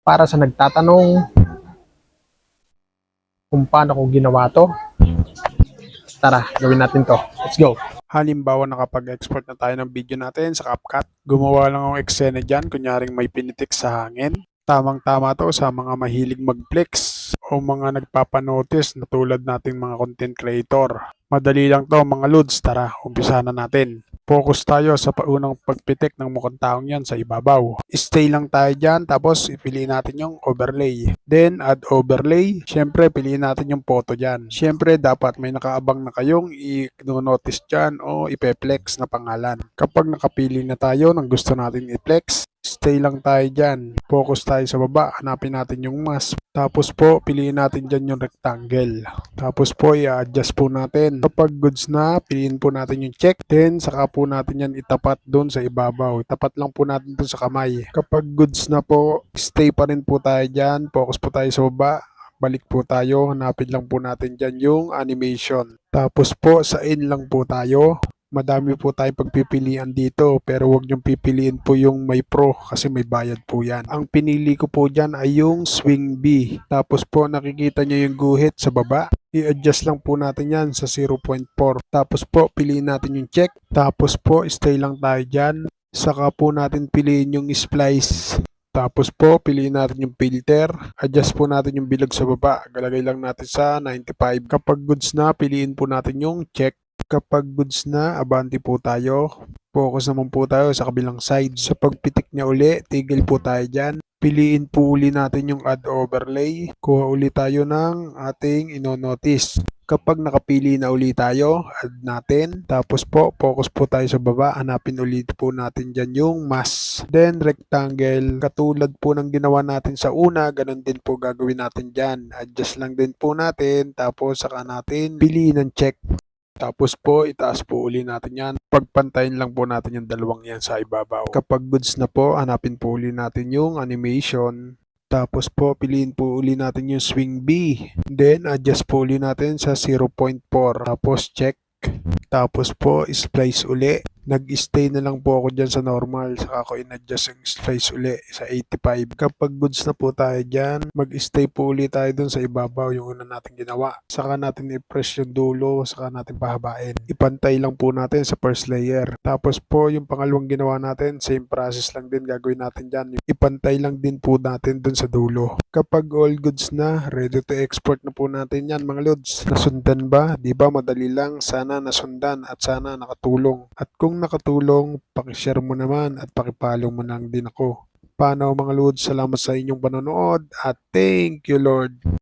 para sa nagtatanong kung paano ko ginawa to. Tara, gawin natin to. Let's go. Halimbawa, nakapag-export na tayo ng video natin sa CapCut. Gumawa lang akong eksena dyan, kunyaring may pinitik sa hangin. Tamang-tama to sa mga mahilig mag-flex o mga nagpapanotice na tulad nating mga content creator. Madali lang to mga lods, tara, umpisa na natin. Focus tayo sa paunang pagpitik ng mukhang taong yan sa ibabaw. Stay lang tayo dyan, tapos ipiliin natin yung overlay. Then, add overlay. Siyempre, piliin natin yung photo dyan. Siyempre, dapat may nakaabang na kayong i-notice dyan o ipeplex na pangalan. Kapag nakapili na tayo ng gusto natin i-flex, stay lang tayo dyan. Focus tayo sa baba, hanapin natin yung mask. Tapos po, piliin natin dyan yung rectangle. Tapos po, i-adjust po natin. Kapag goods na, piliin po natin yung check. Then, saka po natin yan itapat doon sa ibabaw. Itapat lang po natin doon sa kamay. Kapag goods na po, stay pa rin po tayo dyan. Focus po tayo sa baba. Balik po tayo. Hanapin lang po natin dyan yung animation. Tapos po, sa in lang po tayo madami po tayong pagpipilian dito pero wag niyong pipiliin po yung may pro kasi may bayad po yan. Ang pinili ko po dyan ay yung swing B. Tapos po nakikita niyo yung guhit sa baba. I-adjust lang po natin yan sa 0.4. Tapos po piliin natin yung check. Tapos po stay lang tayo dyan. Saka po natin piliin yung splice. Tapos po, piliin natin yung filter. Adjust po natin yung bilog sa baba. Galagay lang natin sa 95. Kapag goods na, piliin po natin yung check. Kapag goods na, abanti po tayo. Focus naman po tayo sa kabilang side. Sa pagpitik niya uli, tigil po tayo dyan. Piliin po uli natin yung add overlay. Kuha uli tayo ng ating ino-notice. Kapag nakapili na uli tayo, add natin. Tapos po, focus po tayo sa baba. Hanapin ulit po natin dyan yung mass. Then, rectangle. Katulad po ng ginawa natin sa una, ganun din po gagawin natin dyan. Adjust lang din po natin. Tapos, saka natin piliin ng check. Tapos po, itaas po uli natin yan. Pagpantayin lang po natin yung dalawang yan sa ibabaw. Kapag goods na po, hanapin po uli natin yung animation. Tapos po, piliin po uli natin yung swing B. Then, adjust po uli natin sa 0.4. Tapos, check. Tapos po, splice uli. Nag-stay na lang po ako dyan sa normal. Saka ako in-adjust yung splice uli sa 85. Kapag goods na po tayo dyan, mag-stay po uli tayo dun sa ibabaw yung una natin ginawa. Saka natin i-press yung dulo, saka natin pahabain. Ipantay lang po natin sa first layer. Tapos po, yung pangalawang ginawa natin, same process lang din gagawin natin dyan. Ipantay lang din po natin dun sa dulo. Kapag all goods na, ready to export na po natin yan mga lods. Nasundan ba? Di ba madali lang? Sana nasundan at sana nakatulong. At kung nakatulong, pakishare mo naman at pakipalo mo lang din ako. Paano mga lods? Salamat sa inyong panonood at thank you Lord.